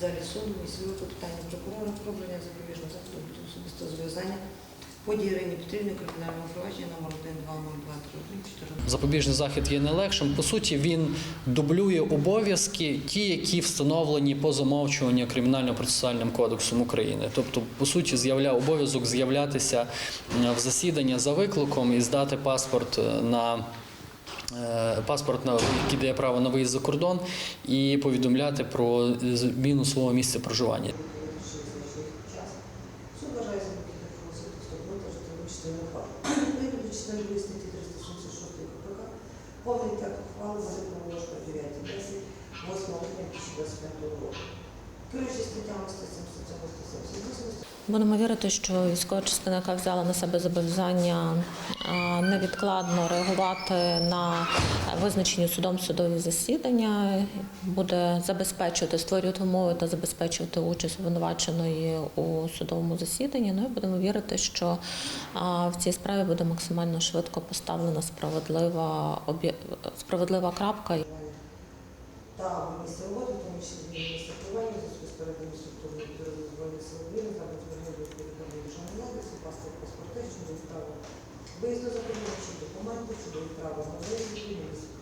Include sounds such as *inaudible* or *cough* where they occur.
залі суду і свої питання прокурора про запобіжного заходу від особистого зв'язання ході Ірині Петрівни кримінального провадження номер 1 2 0 2 3 1 14. Запобіжний захід є не легшим. По суті, він дублює обов'язки, ті, які встановлені по замовчуванню кримінально-процесуальним кодексом України. Тобто, по суті, з'являє обов'язок з'являтися е, в засідання за викликом і здати паспорт е, на. Е, Паспорт, який дає право на виїзд за кордон, і повідомляти про зміну свого місця проживання. Суд вважає *clears throat* за необхідне проголосити вступну та житлову частину ухвали. Відповідно до частини 2 статті 376 КПК, повний текст ухвали буде проголошено 9 10 8 липня 2025 року. Керуючись статтями 177 178 Будемо вірити, що військова частина, яка взяла на себе зобов'язання невідкладно реагувати на визначені судом судові засідання, буде забезпечувати, створювати умови та забезпечувати участь обвинуваченої у судовому засіданні. Ну і будемо вірити, що в цій справі буде максимально швидко поставлена справедлива справедлива крапка. та в місці роботи, в тому числі структурної підрозділу Збройних сил України, та звернення відповідної державної влади, супасти паспорт, паспорти, щодо відправи виїзду за щодо документів,